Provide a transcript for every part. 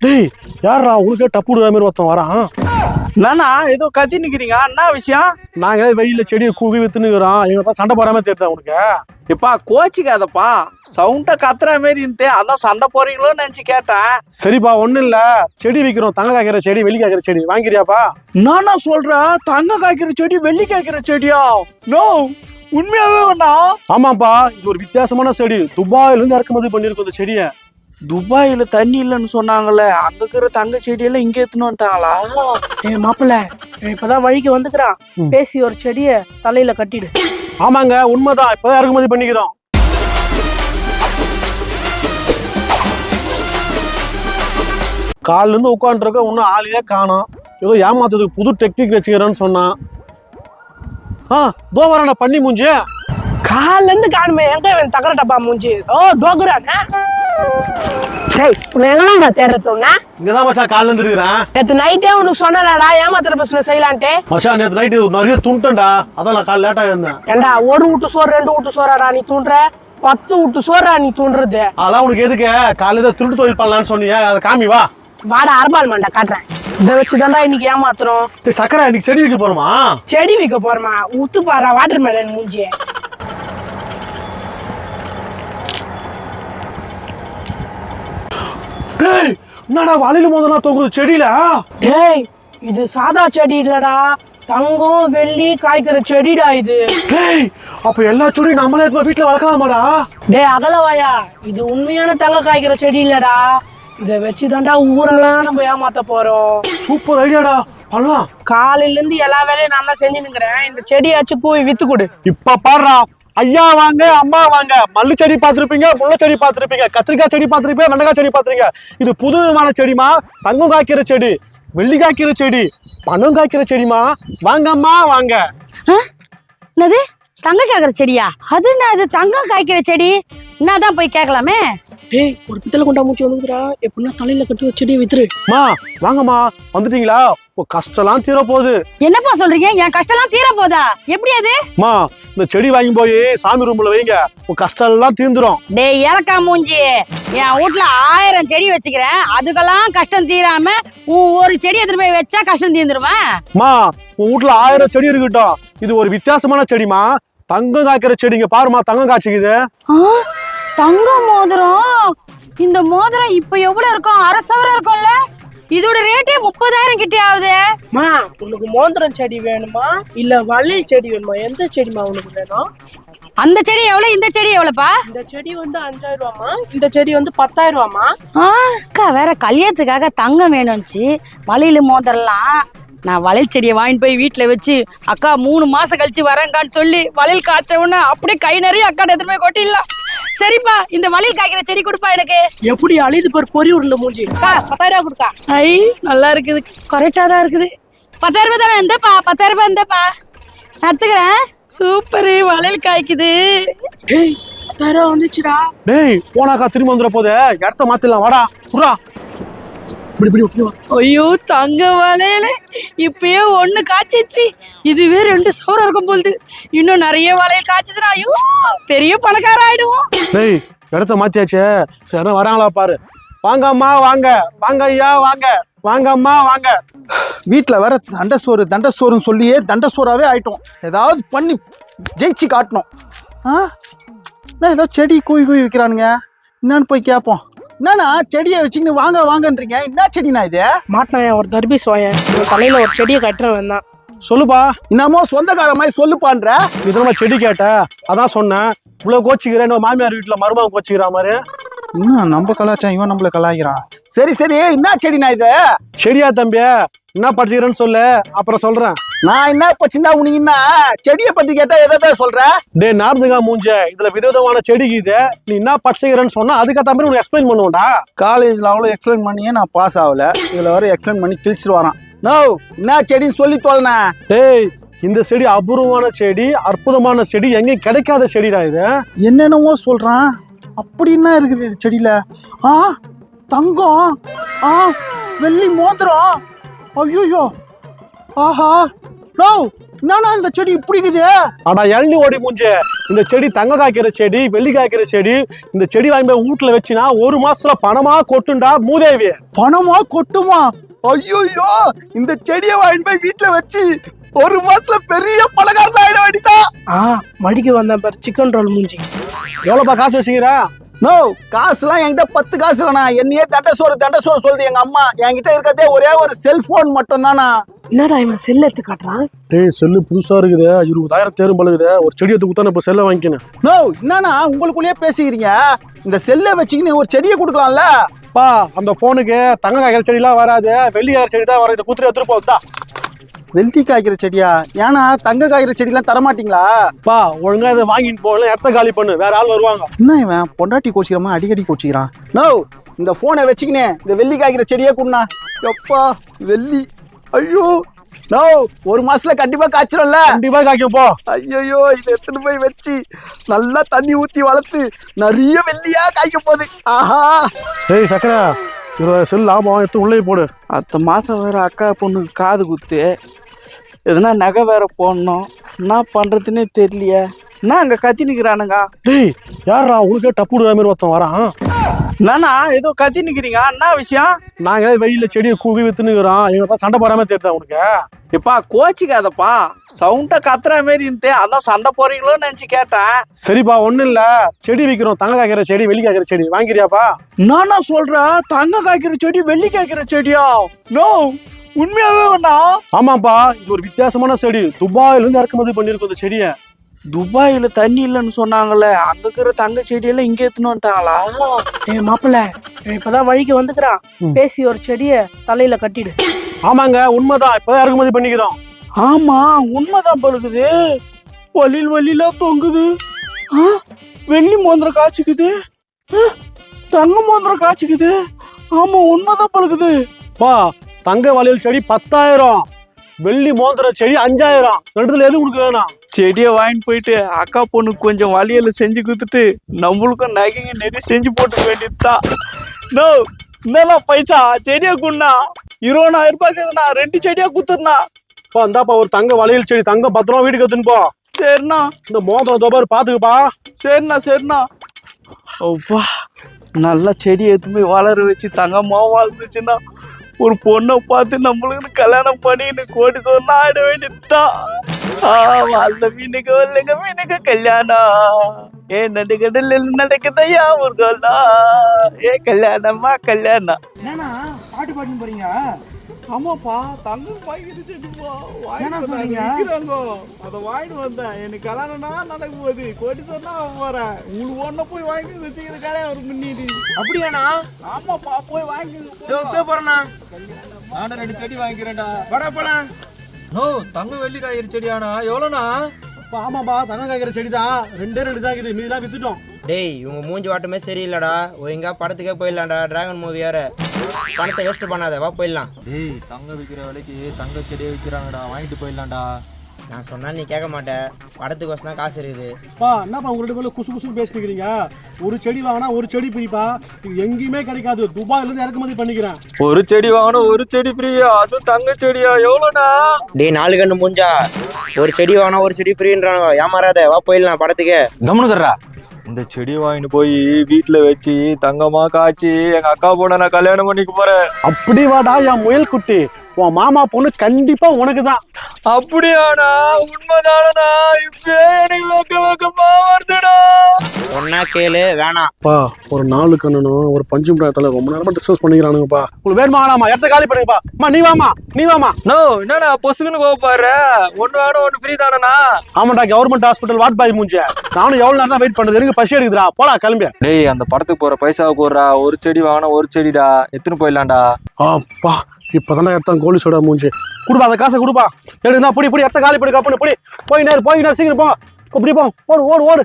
டேய் யாரா உனக்கே டப்பு விடுற மாதிரி ஒருத்தன் வரான். நானா? ஏதோ கத்தி நிக்கிறீங்க என்ன விஷயம்? நாங்க வெயில செடியை கூவி வித்துனுக்குறோம் எங்க சண்டை போறாம தெரியுதா உனக்கு? இப்பா கோச்சிக்காதப்பா. சவுண்ட கத்துற மாதிரி இருந்தே அதான் சண்டை போறீங்களோன்னு நினைச்சு கேட்டேன். சரிப்பா ஒண்ணும் இல்ல. செடி விற்கிறோம் தங்க காய்க்கிற செடி வெளி காய்க்கிற செடி. வாங்கிறியாப்பா நானா சொல்றேன் தங்க காய்க்கிற செடி வெள்ளி காய்க்கிற செடியா? நோ உண்மையாவே வேணா ஆமாப்பா இது ஒரு வித்தியாசமான செடி. துபாயில இருந்து இறக்குமதி பண்ணிருக்கோம் இந்த செடியை. துபாயில தண்ணி இல்லைன்னு சொன்னாங்களே அங்க இருக்கிற தங்க செடியெல்லாம் இங்க எடுத்துன்னு வந்துட்டாங்களா? ஏய் மாப்பிள்ள இப்பதான் வழிக்கு வந்துக்கிறான். பேசி ஒரு செடிய தலையில கட்டிடு. ஆமாங்க உண்மைதான். இப்பதான் இறக்குமதி பண்ணிக்கிறோம். காலில இருந்து உட்காந்துருக்க இன்னும் ஆளையே காணோம். ஏதோ ஏமாத்துறதுக்கு புது டெக்னிக் வச்சுக்கிறேன்னு சொன்னான். ஆ தோ வரேன் பண்ணி மூஞ்சி கால்ல இருந்து காணுமே எங்க தகர டப்பா மூஞ்சி. ஓ தோக்குறான். எங்கடா தேடுறதுன்னா இங்கதான் மச்சான் காலில இருந்து இருக்கிறேன் நேத்து நைட்டே உனக்கு சொன்னலடா ஏமாத்துற பசங்க செய்யலான்ட்டு. மச்சான் நேற்று நைட்டு நிறைய துண்டா அதான் நான் கால் லேட்டா இருந்தேன் ஏண்டா ஒரு வீட்டு சோறு ரெண்டு வீட்டு சோறாடா நீ தூண்டுற? பத்து வீட்டு சோறா நீ தூண்டுறது? அதெல்லாம் உனக்கு எதுக்கு? காலையில திருட்டு தொழில் பண்ணலான்னு சொன்னீங்க அதை காமி வா. வாடா அரபால் மண்டா காட்டுறேன். இதை வச்சுதான்டா இன்னைக்கு ஏமாத்துறோம். சக்கரை இன்னைக்கு செடி வைக்க போறோமா? செடி வைக்க போறமா? உத்து பாரா வாட்டர் மேலன் மூஞ்சி டேய் என்னடா வலையில மோதனா தொங்குது? செடியில? டேய் இது சாதா செடி இல்லடா. தங்கம் வெள்ளி காய்க்கிற செடிடா இது. டேய் அப்ப எல்லா செடியும் நம்மளே போய் வீட்டுல வளர்க்கலாமாடா? டேய் அகலவாயா இது உண்மையான தங்க காய்க்கிற செடி இல்லடா. இதை வச்சுதான்டா ஊரெல்லாம் நம்ம ஏமாத்த போறோம். சூப்பர் ஐடியாடா. பண்ணலாம். காலையில இருந்து எல்லா வேலையும் நான் தான் செஞ்சு நிக்கிறேன் இந்த செடியாச்சும் கூவி வித்து கொடு. இப்ப பாடுறா ஐயா வாங்க அம்மா வாங்க. மல்லி செடி பார்த்திருப்பீங்க முல்லை செடி பார்த்திருப்பீங்க கத்திரிக்காய் செடி பார்த்திருப்பீங்க வெண்டைக்காய் செடி பார்த்திருப்பீங்க இது புது விதமான செடிமா தங்கம் காய்க்கிற செடி வெள்ளி காய்க்கிற செடி பணம் காய்க்கிற செடிமா வாங்கம்மா வாங்க? என்னது? தங்க காய்க்கிற செடியா? அது என்ன அது தங்கம் காய்க்கிற செடி? என்னதான் போய் கேட்கலாமே. டேய் ஒரு பித்தளை கொண்டா மூச்சு வந்துக்குறா எப்படின்னா தலையில கட்டி ஒரு செடியை வித்துரு. மா வாங்கம்மா. வந்துட்டீங்களா? உங்க கஷ்டம்லாம் தீர போகுது என்னப்பா சொல்றீங்க? என் கஷ்டம்லாம் தீர போதா எப்படி அது? மா இந்த செடி வாங்கி போய் சாமி ரூம்ல வைங்க. உங்க கஷ்டம் எல்லாம் தீந்துரும் டேய் ஏலக்கா மூஞ்சி. என் வீட்ல ஆயிரம் செடி வச்சுக்கிறேன். அதுக்கெல்லாம் கஷ்டம் தீராம உன் ஒரு செடி எடுத்துட்டு போய் வச்சா கஷ்டம் தீர்ந்துருவேன் மா உன் வீட்ல ஆயிரம் செடி இருக்கட்டும். இது ஒரு வித்தியாசமான செடிமா தங்கம் காய்க்கிற செடிங்க பாருமா தங்கம் காய்ச்சிக்குது. தங்க மோதிரம்? இந்த மோதிரம் இப்ப எவ்வளவு இருக்கும்? அரை சவரம் இருக்கும்ல? இதோட ரேட்டே முப்பதாயிரம் கிட்டே ஆகுது. மா உனக்கு மோந்திரம் செடி வேணுமா? இல்ல வள்ளி செடி வேணுமா? எந்த செடிமா உனக்கு வேணும்? அந்த செடி எவ்வளவு? இந்த செடி எவ்வளவுப்பா? இந்த செடி வந்து அஞ்சாயிரம் ரூபாமா இந்த செடி வந்து பத்தாயிரம் ரூபாமா அக்கா வேற கல்யாணத்துக்காக தங்கம் வேணும்ச்சு வளையல் மோதிரலாம் நான் வளையல் செடியை வாங்கிட்டு போய் வீட்டில் வச்சு அக்கா மூணு மாசம் கழிச்சு வரேங்கான்னு சொல்லி வளையல் காய்ச்ச உடனே அப்படியே கை நிறைய அக்கா எடுத்துட்டு போய் கொட்டிடலாம். சரிப்பா இந்த வளையல் காய்க்கிற செடி கொடுப்பா எனக்கு. எப்படி அழிது பாரு பொறி உருண்டை மூஞ்சி. பத்தாயிரம் ரூபாய் கொடுக்கா. ஐ நல்லா இருக்குது. கரெக்டாக தான் இருக்குது. பத்தாயிரம் ரூபாய் தானே இந்தப்பா பத்தாயிரம் ரூபாய் இந்தப்பா. நடத்துக்கிறேன் சூப்பரு வளையல் காய்க்குது. டேய் பத்தாயிரம் வந்துச்சுடா. டேய் போனாக்கா திரும்ப வந்துட போதே இடத்த மாத்திடலாம் வாடா புறா இப்படி இப்படி இப்படி வா. ஐயோ தங்க வளையல. இப்பயே ஒண்ணு காய்ச்சிச்சு. இதுவே ரெண்டு சவரம் இருக்கும் போகுது இன்னும் நிறைய வளையல் காய்ச்சதுன்னா ஐயோ. பெரிய பணக்கார ஆயிடுவோம். டேய் இடத்த மாத்தியாச்சே? சரி வராங்களா பாரு. வாங்க அம்மா வாங்க. வாங்க ஐயா வாங்க. வாங்க. அம்மா வாங்க வீட்டில் வேற தண்டசோறு தண்டசோறுன்னு சொல்லியே தண்டசோறாவே ஆயிட்டோம். ஏதாவது பண்ணி ஜெயிச்சு காட்டணும். ஆ? ஏதோ செடி கூவி கூவி வைக்கிறானுங்க. என்னன்னு போய் கேட்போம் என்னண்ணா செடியை வச்சுக்கின்னு வாங்க வாங்கன்றீங்க? என்ன செடிண்ணா இது? மாட்டினான் ஒரு தர்பீஸ் வாயன் இவன் தலையில ஒரு செடியை கட்டுறவன் தான். சொல்லுப்பா. என்னமோ சொந்தக்கார மாதிரி சொல்லுப்பான்ற? இதமா செடி கேட்ட? அதான் சொன்னேன். இவ்வளவு கோச்சிக்கிறேன் மாமியார் வீட்டுல மருமகன் கோச்சிக்கிற மாதிரி. இன்னும் நம்ம கலாச்சாரம்? இவன் நம்மள கலாய்க்கிறான். சரி சரி. என்ன செடிண்ணா இது? செடியா தம்பி? என்ன படிச்சுக்கிறேன்னு சொல்லு அப்புறம் சொல்றேன். நான் என்ன பச்சுந்தா உனக்கு என்ன? செடியை பத்தி கேட்டா எதை சொல்ற? டே நார்ந்துகா மூஞ்ச இதுல விதவிதமான செடிக்கு இது நீ என்ன படிச்சுக்கிறேன்னு சொன்னா அதுக்கேற்ற மாதிரி உனக்கு எக்ஸ்பிளைன் பண்ணுவோம்டா. காலேஜில் அவ்வளோ எக்ஸ்பிளைன் பண்ணியே நான் பாஸ் ஆகல. இதில் வர எக்ஸ்பிளைன் பண்ணி கிழிச்சிட்டு வரான் நோ என்ன செடின்னு சொல்லி தோலண்ணா டேய் இந்த செடி அபூர்வமான செடி அற்புதமான செடி எங்கேயும் கிடைக்காத செடிடா இது. என்னென்னவோ சொல்றான். அப்படி என்ன இருக்குது இது செடியில? ஆ தங்கம் ஆ வெள்ளி மோதிரம். ஐயோ ஆஹா. நோ என்னண்ணா இந்த செடி இப்படி இருக்குது? ஆனா இளநி ஓடி மூஞ்சு. இந்த செடி தங்க காய்க்கிற செடி வெள்ளி காய்க்கிற செடி இந்த செடி வாங்கி போய் வீட்டுல வச்சினா ஒரு மாசத்துல பணமா கொட்டுண்டா மூதேவி. பணமா கொட்டுமா? ஐயோ இந்த செடியை வாங்கிட்டு போய் வீட்டுல வச்சு ஒரு மாசத்துல பெரிய பலகாரம் ஆயிட வேண்டியதா ஆ மடிக்கு வந்தேன் பாரு சிக்கன் ரோல் மூஞ்சி. எவ்வளவுப்பா காசு வச்சுக்கிற? நோ காசுலாம் என்கிட்ட பத்து காசு இல்லைண்ணா. என்னையே தண்ட சோறு தண்ட சோறு சொல்லுது. எங்க அம்மா என்கிட்ட இருக்கிறதே ஒரே ஒரு செல்போன் மட்டும் தானா என்னடா இவன் செல் எடுத்து காட்டுறான்? டேய் செல்லு புதுசா இருக்குது. இருபதாயிரம் தேரும் பழகுது ஒரு செடி எடுத்து குத்தான இப்ப செல்ல வாங்கிக்கணும். நோ என்னண்ணா உங்களுக்குள்ளேயே பேசிக்கிறீங்க? இந்த செல்லை வச்சுக்கின்னு ஒரு செடியை கொடுக்கலாம்ல? பா அந்த போனுக்கு தங்க காய்க்கிற செடிலாம் வராது. வெள்ளி காய்க்கிற செடி தான் வரும். இந்த குத்துரு எடுத்துட்டு போகுதா வெள்ளி காய்க்கிற செடியா? ஏன்னா தங்க காய்க்கிற செடிலாம் தர மாட்டீங்களா பா ஒழுங்கா இதை வாங்கிட்டு போகல இடத்த காலி பண்ணு. வேற ஆள் வருவாங்க. என்ன இவன்? பொண்டாட்டி கோச்சிக்கிறமா அடிக்கடி கோச்சிக்கிறான். நோ இந்த போனை வச்சுக்கினே இந்த வெள்ளி காய்க்கிற செடியே குண்ணா எப்பா வெள்ளி. ஐயோ. நோ ஒரு மாசத்துல கண்டிப்பா காய்ச்சிடும்ல கண்டிப்பா காய்க்கும் போ. ஐயோ இதை எடுத்துட்டு போய் வச்சு நல்லா தண்ணி ஊத்தி வளர்த்து நிறைய வெள்ளியா காய்க்க போகுது. ஆஹா. டேய் சக்கரை. இருபதாயிரம் செல் லாபம் எடுத்து உள்ளே போடு. அடுத்த மாதம் வேறு அக்கா பொண்ணுக்கு காது குத்து. எதுனா நகை வேற போடணும். என்ன பண்ணுறதுனே தெரியலையே. என்ன அங்க கத்தி நிக்கிறானுங்க? டேய் யாரா உனக்கே டப்பு விடுற மாதிரி ஒருத்தன் வரான். என்னண்ணா ஏதோ கத்தி நிக்கிறீங்க. என்ன விஷயம்? நாங்க வெயில செடியை கூவி வித்துனுக்குறோம் எங்களை சண்டை போடாம தெரியுதா உனக்கு? எப்பா கோச்சிக்காதப்பா. சவுண்டா கத்துற மாதிரி இருந்தே அதான் சண்டை போறீங்களோன்னு நினைச்சு கேட்டேன். சரிப்பா ஒண்ணும் இல்ல. செடி விற்கிறோம் தங்க காய்க்கிற செடி வெள்ளி காய்க்கிற செடி. வாங்கிறியாப்பா நானா சொல்றேன் தங்க காய்க்கிற செடி வெள்ளி காய்க்கிற செடியா? நோ உண்மையாவே வேணா ஆமாப்பா இது ஒரு வித்தியாசமான செடி. துபாயில இருந்து இறக்குமதி பண்ணிருக்கோம் இந்த செடியை. துபாயில தண்ணி இல்லைன்னு சொன்னாங்களே அங்க இருக்கிற தங்க செடியெல்லாம் இங்க எடுத்துன்னு வந்துட்டாங்களா? ஏய் மாப்பிள்ள இப்பதான் வழிக்கு வந்துக்கிறான் பேசி ஒரு செடியை தலையில கட்டிடு. ஆமாங்க உண்மைதான். இப்பதான் இறக்குமதி பண்ணிக்கிறோம். ஆமா உண்மைதான் பழுகுது வலில் வலியில தொங்குது. ஆ, வெள்ளி மோந்திரம் காய்ச்சிக்குது. ஆ, தங்க மோந்திரம் காய்ச்சிக்குது. ஆமா உண்மைதான் பழுகுது பா தங்க வளையல் செடி பத்தாயிரம். வெள்ளி மோந்திர செடி அஞ்சாயிரம். ரெண்டுல எது உனக்கு வேணும்? செடியை வாங்கிட்டு போயிட்டு அக்கா பொண்ணுக்கு கொஞ்சம் வளையல செஞ்சு கொடுத்துட்டு நம்மளுக்கும் நகைங்க நிறைய செஞ்சு போட்டுக்க வேண்டியதுதான் நோ என்னலாம் பைசா. செடியை குண்ணா இருபதாயிரம் ரூபாய்க்கு நான் ரெண்டு செடியா குத்துறனா பா இந்தாப்பா ஒரு தங்க வளையல் செடி தங்க பத்திரம் வீட்டுக்கு எடுத்துன்னு போ. சரிண்ணா. இந்த மோதிரம் தோபாரு பாத்துக்குப்பா. சரிண்ணா சரிண்ணா. ஒவ்வா நல்லா செடி எடுத்து போய் வளர வச்சு தங்கம்மா வளர்ந்துச்சுன்னா ஒரு பொண்ணை பார்த்து நம்மளுக்கு கல்யாணம் பண்ணின்னு கோடி சொன்னா ஆயிட வேண்டியதுதான். அந்த வாழ்ந்த மீனுக்கு வரலங்க மீனுக்கு கல்யாணம். ஏ நடுக்கடலில் நடக்குதையா ஊர்களா ஏ கல்யாணமா கல்யாணம்? என்னண்ணா பாட்டு பாட்டு போறீங்க ஆமாப்பா தங்கம் வாங்கிட்டு செடிப்பா என்ன சொல்றீங்க? அதை வாங்கிட்டு வந்தேன் எனக்கு கல்யாணம்னா நடக்க போகுது கோடி சொன்னா போறேன் உங்களுக்கு ஒன்ன போய் வாங்கி வச்சுக்கிற கல்யாணம் ஒரு முன்னிட்டு. அப்படியாண்ணா? ஆமாப்பா போய் வாங்கி போய் போறேண்ணா. நானும் ரெண்டு செடி வாங்கிக்கிறேன்டா. வாடா போலாம். நோ தங்க வெள்ளி காய்கறி செடியானா எவ்வளோண்ணா? ஆமாப்பா தங்க காய்க்கிற செடி தான் ரெண்டே ரெண்டு தான் இருக்குது. மீதிலாம் வித்துட்டோம். டேய் இவங்க மூஞ்சி வாட்டமே சரியில்லடா. ஒழுங்கா படத்துக்கே போயிடலாம்டா. டிராகன் மூவி வேற. பணத்தை வேஸ்ட் பண்ணாத வா போயிடலாம். டேய் தங்க விற்கிற விலைக்கு தங்க செடியை விற்கிறாங்கடா வாங்கிட்டு போயிடலாம்டா. நான் சொன்னா நீ கேட்க மாட்ட. படத்துக்கு வசனா காசு இருக்குது. பா என்னப்பா உங்க ரெண்டு பேரும் குசு குசு பேசிக்கிறீங்க ஒரு செடி வாங்கினா ஒரு செடி பிரிப்பா இது எங்கேயுமே கிடைக்காது. துபாயில இருந்து இறக்குமதி பண்ணிக்கிறேன். ஒரு செடி வாங்கணும் ஒரு செடி ஃப்ரீயா அதுவும் தங்க செடியா? எவ்வளோண்ணா? டேய் நாலு கண்ணு மூஞ்சா. ஒரு செடி வாங்கினா ஒரு செடி ஃப்ரீன்றானுங்க ஏமாறாத. வா போயிடலாம் படத்துக்கு. கம்னுக்குறா இந்த செடியை வாங்கிட்டு போய் வீட்டில் வச்சு தங்கமா காய்ச்சி எங்க அக்கா பொண்ணை நான் கல்யாணம் பண்ணிக்க போறேன். அப்படி வாடா என் முயல் குட்டி. உன் மாமா பொண்ணு கண்டிப்பா உனக்கு தான் அப்படியாண்ணா? உண்மைதானண்ணா? இப்பே எனக்கு வெக்க வெக்கமா வருதுடா சொன்னா கேளு வேணாம். பா ஒரு நாலு கண்ணனும் ஒரு பஞ்சு மிட்டாயத்தில் ரொம்ப நேரமா டிஸ்கஸ் பண்ணிக்கிறானுங்கப்பா. உங்களுக்கு வேணுமா? வேணாமா இடத்த காலி பண்ணுங்கப்பா. அம்மா நீ வாமா நீ வாமா நோ என்னண்ணா பொசுக்குன்னு கோப்பாரு ஒன்று வேணும் ஒன்று ஃப்ரீ தானண்ணா? ஆமாடா கவர்மெண்ட் ஹாஸ்பிட்டல் வாட் பாய் மூஞ்சி நானும் எவ்வளவு நேரம் தான் வெயிட் பண்ணுறது எனக்கு பசி எடுக்குதுடா. போடா கிளம்பி. டேய் அந்த படத்துக்கு போற பைசா போடுறா. ஒரு செடி வாங்கினா ஒரு செடிடா. எத்தனை போயிடலாம்டா. அப்பா இப்பதானே எடுத்தான் கோலி சோடா மூஞ்சி. கொடுப்பா அந்த காசை கொடுப்பா. எடுந்தா புடி புடி இடத்த காலி பண்ணி கப்புனு புடி போய் நேரு போய் நேரு சீக்கிரம் போ. இப்படி போ. ஓடு ஓடு ஓடு.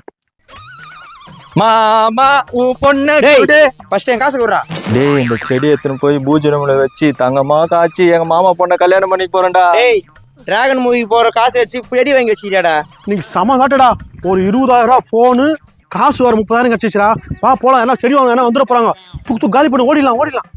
மாமா உன் பொண்ணு டேய். ஃபர்ஸ்ட் என் காசு கொடுறா டேய் இந்த செடி எத்தனை போய் பூஜை ரூம்ல வச்சு தங்கமா காய்ச்சி எங்க மாமா பொண்ணை கல்யாணம் பண்ணிக்க போறேன்டா. டேய் டிராகன் மூவி போற காசு வச்சு செடி வாங்கி வச்சுக்கிறியாடா? இன்னைக்கு செம வேட்டடா ஒரு இருபதாயிரம் ரூபா ஃபோனு காசு வர முப்பதாயிரம் கிடச்சிச்சுடா வா போலாம். எல்லாம் செடி வாங்க எல்லாம் வந்துட போறாங்க. தூக்கு தூக்கு காலி பண்ணி. ஓடிடலாம் ஓடிடலாம்.